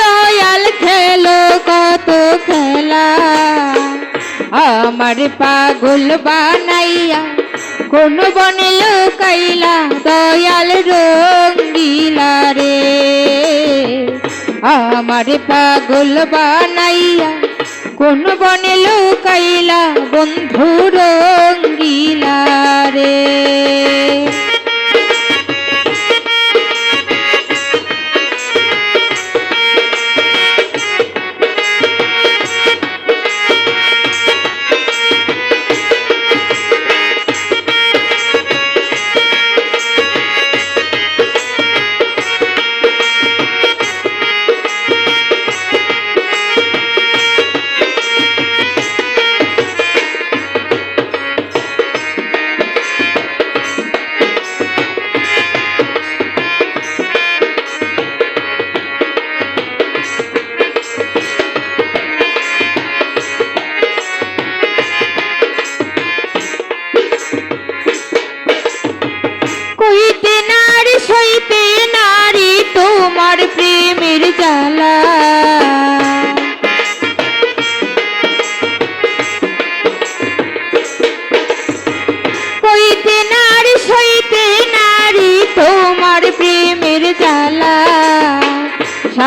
দয়াল খেলো, কত খেলা। আমার পাগল বানাইয়া কোন বনে লুকাইলা, দয়াল রঙ্গিলা রে। আমার পাগল বানাইয়া কোন বনে লুকাইলা বন্ধু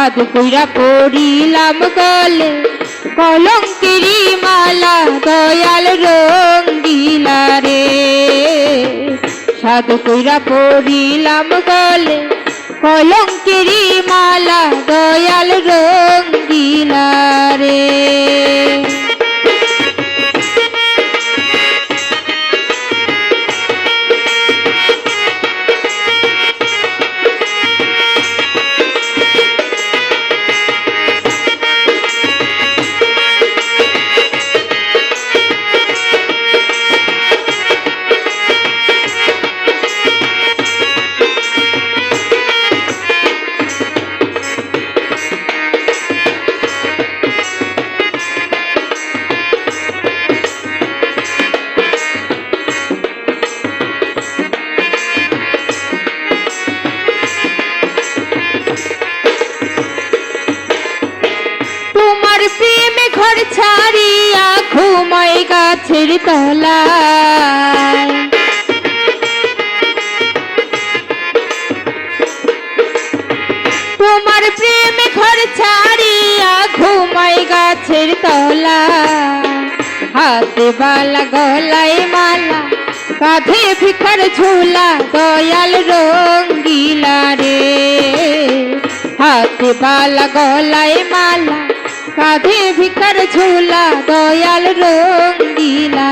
সাধু কইরা পড়িলাম গলে কলঙ্কের মালা দয়াল রং রে। সাধু কইরা পড়িলাম গলে কলঙ্কের মালা দয়াল রং রে। তলায়। তোমার প্রেমে ঘর ছাড়িয়া ঘুমাই গাছের তলা হাতে বালা, গলায় মালা, কাঁধে ভিখার ঝোলা, দয়াল রঙ্গিলা রে। হাতে বালা, গলায় মালা কাঁধে ভিখার ঝোলা দয়াল রঙ্গিলা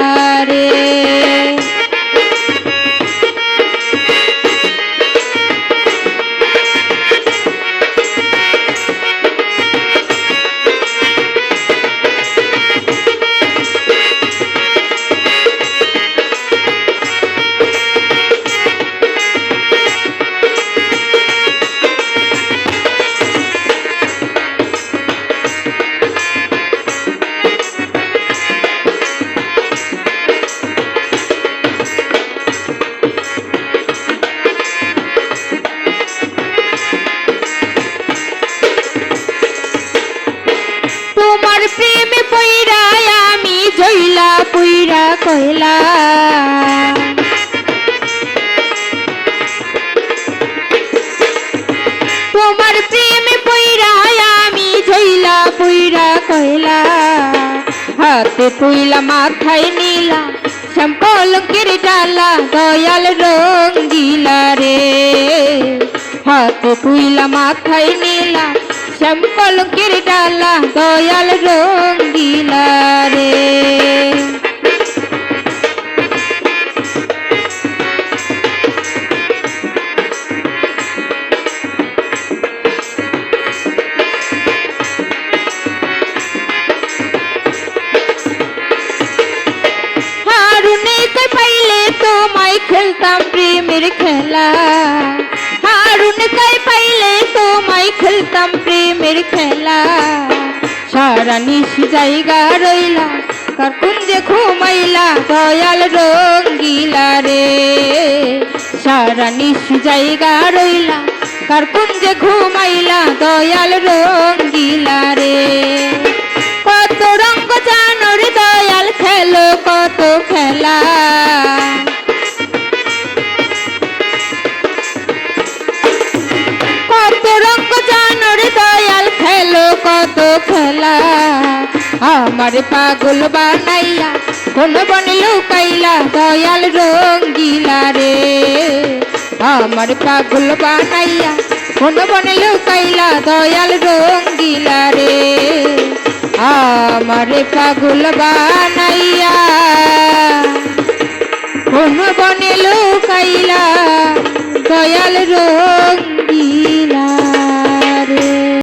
রে। কইলা তোমার প্রেমে পইরা আমি জইলা পুইরা কইলা হাতে তুইলা মাথায় নীলা শ্যামকলঙ্কের ডালা, দয়াল রঙ্গিলা রে। হাতে তুইলা মাথায় নীলা শ্যামকলঙ্কের ডালা, দয়াল রঙ্গিলা রে। খেলতাম প্রেমের খেলা। হারুন কই পাইলে তোমায় খেলতাম প্রেমের খেলা। সারা নিশি জায়গা রইলা কার কুঞ্জে ঘুমাইলা, দয়াল রঙ্গিলা রে। সারা নিশ জায়গা রইলা কার কুঞ্জে ঘুমাইলা, দয়াল রঙ্গিলা রে। কত রঙ্গ জানোর দয়াল খেলো, কত খেলা। কত খেলা। আমার পাগল বানাইয়া, কোন বনে লুকাইলা, দয়াল রঙ্গিলা রে। আমার পাগল বানাইয়া, কোন বনে লুকাইলা, দয়াল রঙ্গিলা রে। আমার পাগল বানাইয়া, কোন বনে লুকাইলা, দয়াল রো